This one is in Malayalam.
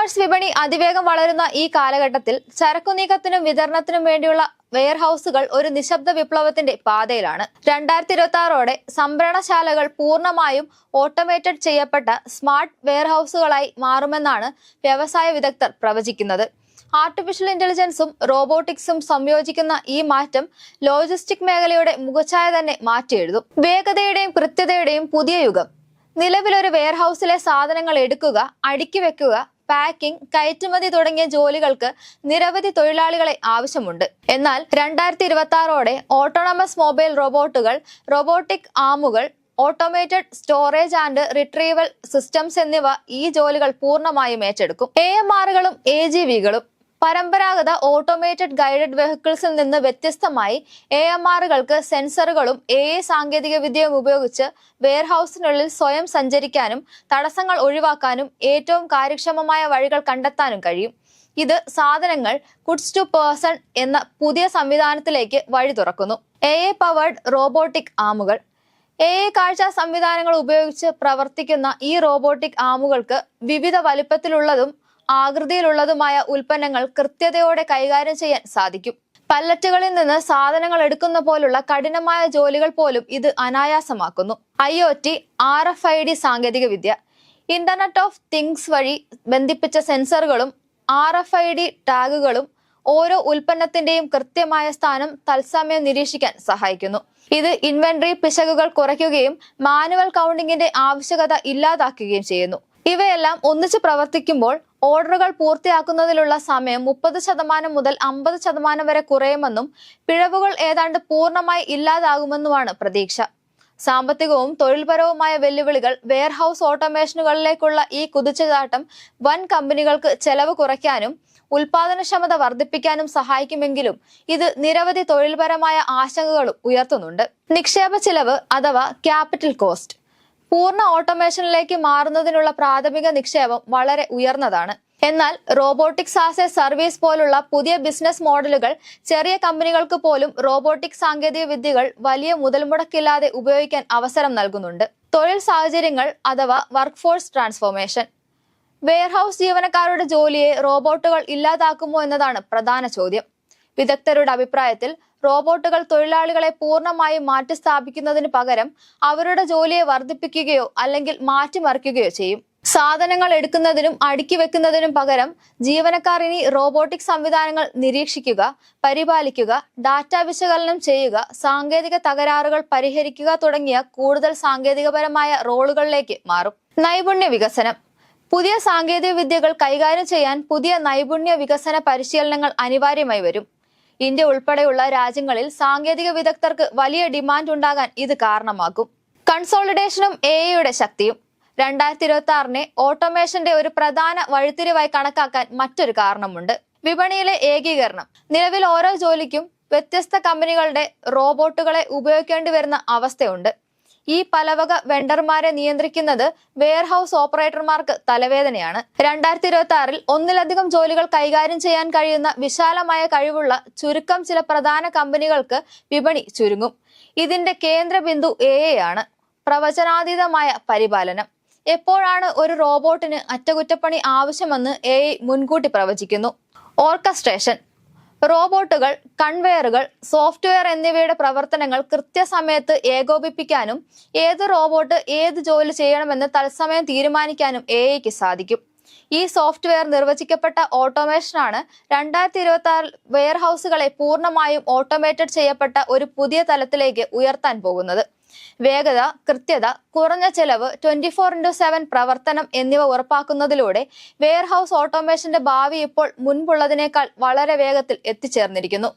കൊമേഴ്സ് വിപണി അതിവേഗം വളരുന്ന ഈ കാലഘട്ടത്തിൽ ചരക്കു നീക്കത്തിനും വിതരണത്തിനും വേണ്ടിയുള്ള വെയർഹൌസുകൾ ഒരു നിശബ്ദ വിപ്ലവത്തിന്റെ പാതയിലാണ്. രണ്ടായിരത്തി ഇരുപത്തി ആറോടെ സംഭരണശാലകൾ പൂർണമായും ഓട്ടോമേറ്റഡ് ചെയ്യപ്പെട്ട സ്മാർട്ട് വെയർഹൌസുകളായി മാറുമെന്നാണ് വ്യവസായ വിദഗ്ധർ പ്രവചിക്കുന്നത്. ആർട്ടിഫിഷ്യൽ ഇന്റലിജൻസും റോബോട്ടിക്സും സംയോജിക്കുന്ന ഈ മാറ്റം ലോജിസ്റ്റിക് മേഖലയുടെ മുഖച്ഛായ തന്നെ മാറ്റിയെഴുതും. വേഗതയുടെയും കൃത്യതയുടെയും പുതിയ യുഗം. നിലവിലൊരു വെയർഹൌസിലെ സാധനങ്ങൾ എടുക്കുക അടുക്കി വെക്കുക പാക്കിംഗ് കയറ്റുമതി തുടങ്ങിയ ജോലികൾക്ക് നിരവധി തൊഴിലാളികളെ ആവശ്യമുണ്ട്. എന്നാൽ രണ്ടായിരത്തി ഇരുപത്തി ആറോടെ ഓട്ടോണമസ് മൊബൈൽ റോബോട്ടുകൾ robotic ആമുകൾ automated storage and retrieval systems എന്നിവ ഈ ജോലികൾ പൂർണമായും ഏറ്റെടുക്കും. എ എം ആറുകളും എ ജി വികളും പരമ്പരാഗത ഓട്ടോമേറ്റഡ് ഗൈഡഡ് വെഹിക്കിൾസിൽ നിന്ന് വ്യത്യസ്തമായി എ എം ആറുകൾക്ക് സെൻസറുകളും എ എ സാങ്കേതിക വിദ്യയും ഉപയോഗിച്ച് വെയർഹൌസിനുള്ളിൽ സ്വയം സഞ്ചരിക്കാനും തടസ്സങ്ങൾ ഒഴിവാക്കാനും ഏറ്റവും കാര്യക്ഷമമായ വഴികൾ കണ്ടെത്താനും കഴിയും. ഇത് സാധനങ്ങൾ ഗുഡ്സ് ടു പേഴ്സൺ എന്ന പുതിയ സംവിധാനത്തിലേക്ക് വഴി തുറക്കുന്നു. എ എ പവേർഡ് റോബോട്ടിക് ആമുകൾ എ എ കാഴ്ച സംവിധാനങ്ങൾ ഉപയോഗിച്ച് പ്രവർത്തിക്കുന്ന ഈ റോബോട്ടിക് ആമുകൾക്ക് വിവിധ വലിപ്പത്തിലുള്ളതും ആകൃതിയിലുള്ളതുമായ ഉൽപ്പന്നങ്ങൾ കൃത്യതയോടെ കൈകാര്യം ചെയ്യാൻ സാധിക്കും. പല്ലറ്റുകളിൽ നിന്ന് സാധനങ്ങൾ എടുക്കുന്ന പോലുള്ള കഠിനമായ ജോലികൾ പോലും ഇത് അനായാസമാക്കുന്നു. I O T R F I D സാങ്കേതിക വിദ്യ ഇന്റർനെറ്റ് ഓഫ് തിങ്സ് വഴി ബന്ധിപ്പിച്ച സെൻസറുകളും ആർ എഫ് ഐ ഡി ടാഗുകളും ഓരോ ഉൽപ്പന്നത്തിന്റെയും കൃത്യമായ സ്ഥാനം തത്സമയം നിരീക്ഷിക്കാൻ സഹായിക്കുന്നു. ഇത് ഇൻവെന്ററി പിശകുകൾ കുറയ്ക്കുകയും മാനുവൽ കൗണ്ടിങ്ങിന്റെ ആവശ്യകത ഇല്ലാതാക്കുകയും ചെയ്യുന്നു. ഇവയെല്ലാം ഒന്നിച്ച് പ്രവർത്തിക്കുമ്പോൾ ഓർഡറുകൾ പൂർത്തിയാക്കുന്നതിലുള്ള സമയം മുപ്പത് ശതമാനം മുതൽ അമ്പത് ശതമാനം വരെ കുറയുമെന്നും പിഴവുകൾ ഏതാണ്ട് പൂർണമായി ഇല്ലാതാകുമെന്നുമാണ് പ്രതീക്ഷ. സാമ്പത്തികവും തൊഴിൽപരവുമായ വെല്ലുവിളികൾ വെയർഹൌസ് ഓട്ടോമേഷനുകളിലേക്കുള്ള ഈ കുതിച്ചുചാട്ടം വൻ കമ്പനികൾക്ക് ചെലവ് കുറയ്ക്കാനും ഉൽപാദനക്ഷമത വർദ്ധിപ്പിക്കാനും സഹായിക്കുമെങ്കിലും ഇത് നിരവധി തൊഴിൽപരമായ ആശങ്കകളും ഉയർത്തുന്നുണ്ട്. നിക്ഷേപ ചിലവ് അഥവാ ക്യാപിറ്റൽ കോസ്റ്റ്. പൂർണ ഓട്ടോമേഷനിലേക്ക് മാറുന്നതിനുള്ള പ്രാഥമിക നിക്ഷേപം വളരെ ഉയർന്നതാണ്. എന്നാൽ റോബോട്ടിക്സ് ആസ് എ സർവീസ് പോലുള്ള പുതിയ ബിസിനസ് മോഡലുകൾ ചെറിയ കമ്പനികൾക്ക് പോലും റോബോട്ടിക് സാങ്കേതിക വിദ്യകൾ വലിയ മുതൽമുടക്കില്ലാതെ ഉപയോഗിക്കാൻ അവസരം നൽകുന്നുണ്ട്. തൊഴിൽ സാഹചര്യങ്ങൾ അഥവാ വർക്ക് ഫോഴ്സ് ട്രാൻസ്ഫോർമേഷൻ. വെയർഹൌസ് ജീവനക്കാരുടെ ജോലിയെ റോബോട്ടുകൾ ഇല്ലാതാക്കുമോ എന്നതാണ് പ്രധാന ചോദ്യം. വിദഗ്ധരുടെ അഭിപ്രായത്തിൽ റോബോട്ടുകൾ തൊഴിലാളികളെ പൂർണമായും മാറ്റിസ്ഥാപിക്കുന്നതിന് പകരം അവരുടെ ജോലിയെ വർദ്ധിപ്പിക്കുകയോ അല്ലെങ്കിൽ മാറ്റിമറിക്കുകയോ ചെയ്യും. സാധനങ്ങൾ എടുക്കുന്നതിനും അടുക്കി വെക്കുന്നതിനും പകരം ജീവനക്കാർ ഇനി റോബോട്ടിക് സംവിധാനങ്ങൾ നിരീക്ഷിക്കുക പരിപാലിക്കുക ഡാറ്റ വിശകലനം ചെയ്യുക സാങ്കേതിക തകരാറുകൾ പരിഹരിക്കുക തുടങ്ങിയ കൂടുതൽ സാങ്കേതികപരമായ റോളുകളിലേക്ക് മാറും. നൈപുണ്യ വികസനം. പുതിയ സാങ്കേതിക വിദ്യകൾ കൈകാര്യം ചെയ്യാൻ പുതിയ നൈപുണ്യ വികസന പരിശീലനങ്ങൾ അനിവാര്യമായി വരും. ഇന്ത്യ ഉൾപ്പെടെയുള്ള രാജ്യങ്ങളിൽ സാങ്കേതിക വിദഗ്ധർക്ക് വലിയ ഡിമാൻഡ് ഉണ്ടാകാൻ ഇത് കാരണമാകും. കൺസോളിഡേഷനും എ ഐയുടെ ശക്തിയും രണ്ടായിരത്തി ഇരുപത്തി ആറിനെ ഓട്ടോമേഷന്റെ ഒരു പ്രധാന വഴിത്തിരിവായി കണക്കാക്കാൻ മറ്റൊരു കാരണമുണ്ട്. വിപണിയിലെ ഏകീകരണം. നിലവിൽ ഓരോ ജോലിക്കും വ്യത്യസ്ത കമ്പനികളുടെ റോബോട്ടുകളെ ഉപയോഗിക്കേണ്ടി വരുന്ന അവസ്ഥയുണ്ട്. ഈ പലവക വെണ്ടർമാരെ നിയന്ത്രിക്കുന്നത് വെയർഹൌസ് ഓപ്പറേറ്റർമാർക്ക് തലവേദനയാണ്. രണ്ടായിരത്തി ഇരുപത്തി ആറിൽ ഒന്നിലധികം ജോലികൾ കൈകാര്യം ചെയ്യാൻ കഴിയുന്ന വിശാലമായ കഴിവുള്ള ചുരുക്കം ചില പ്രധാന കമ്പനികൾക്ക് വിപണി ചുരുങ്ങും. ഇതിന്റെ കേന്ദ്ര ബിന്ദു ആണ് പ്രവചനാതീതമായ പരിപാലനം. എപ്പോഴാണ് ഒരു റോബോട്ടിന് അറ്റകുറ്റപ്പണി ആവശ്യമെന്ന് എ മുൻകൂട്ടി പ്രവചിക്കുന്നു. ഓർക്കസ്ട്രേഷൻ റോബോട്ടുകൾ കൺവെയറുകൾ സോഫ്റ്റ്വെയർ എന്നിവയുടെ പ്രവർത്തനങ്ങൾ കൃത്യസമയത്ത് ഏകോപിപ്പിക്കാനും ഏത് റോബോട്ട് ഏത് ജോലി ചെയ്യണമെന്ന് തത്സമയം തീരുമാനിക്കാനും എ ഐക്ക് സാധിക്കും. ഈ സോഫ്റ്റ്വെയർ നിർവചിക്കപ്പെട്ട ഓട്ടോമേഷനാണ് രണ്ടായിരത്തി ഇരുപത്തി ആറിൽ വെയർഹൌസുകളെ പൂർണമായും ഓട്ടോമേറ്റഡ് ചെയ്യപ്പെട്ട ഒരു പുതിയ തലത്തിലേക്ക് ഉയർത്താൻ പോകുന്നത്. വേഗത കൃത്യത കുറഞ്ഞ ചെലവ് ട്വന്റി ഫോർ ഇന്റു സെവൻ പ്രവർത്തനം എന്നിവ ഉറപ്പാക്കുന്നതിലൂടെ വെയർഹൌസ് ഓട്ടോമേഷന്റെ ഭാവി ഇപ്പോൾ മുൻപുള്ളതിനേക്കാൾ വളരെ വേഗത്തിൽ എത്തിച്ചേർന്നിരിക്കുന്നു.